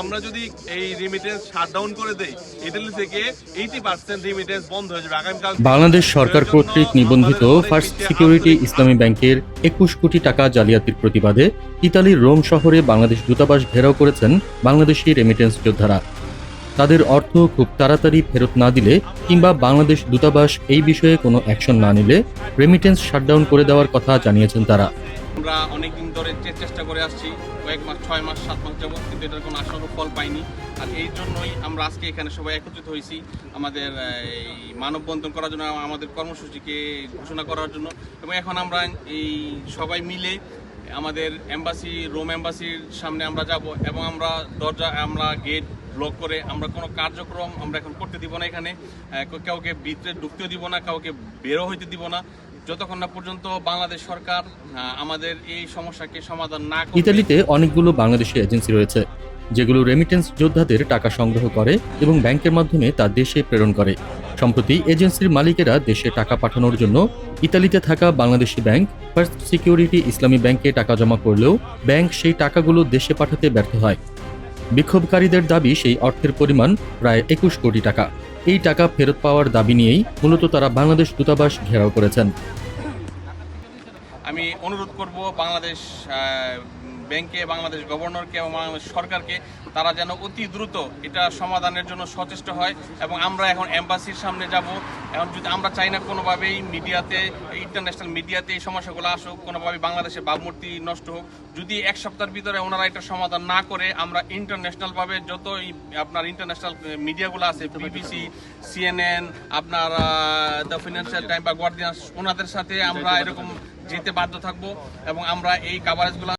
আমরা যদি এই রিমিটেন্স শাটডাউন করে দেই ইতালি থেকে এইটি পার্সেন্ট রিমিটেন্স বন্ধ হয়ে যাবে। আগামীকাল বাংলাদেশ সরকার কর্তৃক নিবন্ধিত ফার্স্ট সিকিউরিটি ইসলামী ব্যাংকের একুশ কোটি টাকা জালিয়াতির প্রতিবাদে ইতালির রোম শহরে বাংলাদেশ দূতাবাস ঘেরাও করেছেন বাংলাদেশি রেমিটেন্স যোদ্ধারা। তাদের অর্থ খুব তাড়াতাড়ি ফেরত না দিলে কিংবা বাংলাদেশ দূতাবাস এই বিষয়ে কোনো অ্যাকশন না নিলে রেমিটেন্স শাটডাউন করে দেওয়ার কথা জানিয়েছেন তারা। আমরা অনেকদিন ধরে চেষ্টা করে আসছি, কয়েক মাস, ছয় মাস, সাত মাস যাবত কিন্তু এটার কোনো আশানুরূপ ফল পাইনি। আর এই জন্যই আমরা আজকে এখানে সবাই একত্রিত হয়েছি আমাদের এই মানববন্ধন করার জন্য, আমাদের কর্মসূচিকে ঘোষণা করার জন্য। এবং এখন আমরা এই সবাই মিলে আমাদের এম্বাসি রোম এম্বাসির সামনে আমরা যাব এবং আমরা দরজা, আমরা গেট ব্লক করে আমরা কোনো কার্যক্রম আমরা এখন করতে দিব না এখানে। কাউকে ভিতরে ঢুকতেও দিব না, কাউকে বেরো হইতে দিব না। যতক্ষণ না পর্যন্ত বাংলাদেশ সরকার আমাদের এই সমস্যাকে সমাধান না ইতালিতে অনেকগুলো বাংলাদেশি এজেন্সি রয়েছে, যেগুলো রেমিটেন্স যোদ্ধাদের টাকা সংগ্রহ করে এবং ব্যাংকের মাধ্যমে তা দেশে প্রেরণ করে। সম্প্রতি এজেন্সির মালিকেরা দেশে টাকা পাঠানোর জন্য ইতালিতে থাকা বাংলাদেশি ব্যাংক ফার্স্ট সিকিউরিটি ইসলামী ব্যাংকে টাকা জমা করলেও ব্যাংক সেই টাকাগুলো দেশে পাঠাতে ব্যর্থ হয়। বিক্ষোভকারীদের দাবি সেই অর্থের পরিমাণ প্রায় একুশ কোটি টাকা। এই টাকা ফেরত পাওয়ার দাবি নিয়েই মূলত তারা বাংলাদেশ দূতাবাস ঘেরাও করেছেন। আমি অনুরোধ করব বাংলাদেশ ব্যাংকে বাংলাদেশ গভর্নরকে এবং বাংলাদেশ সরকারকে তারা যেন অতি দ্রুত এটা সমাধানের জন্য সচেষ্ট হয় এবং আমরা এখন এম্বাসির সামনে যাব। এখন যদি আমরা চাই না কোনোভাবেই মিডিয়াতে ইন্টারন্যাশনাল মিডিয়াতে এই সমস্যাগুলো আসুক কোনোভাবেই বাংলাদেশের ভাবমূর্তি নষ্ট হোক যদি এক সপ্তাহের ভিতরে ওনারা এটা সমাধান না করে আমরা ইন্টারন্যাশনালভাবে যত আপনার ইন্টারন্যাশনাল মিডিয়াগুলো আছে বিবিসি সিএনএন আপনার দ্য ফিনান্সিয়াল টাইম বা গার্ডিয়ান ওনাদের সাথে আমরা এরকম যেতে বাধ্য থাকব এবং আমরা এই কাভারেজগুলো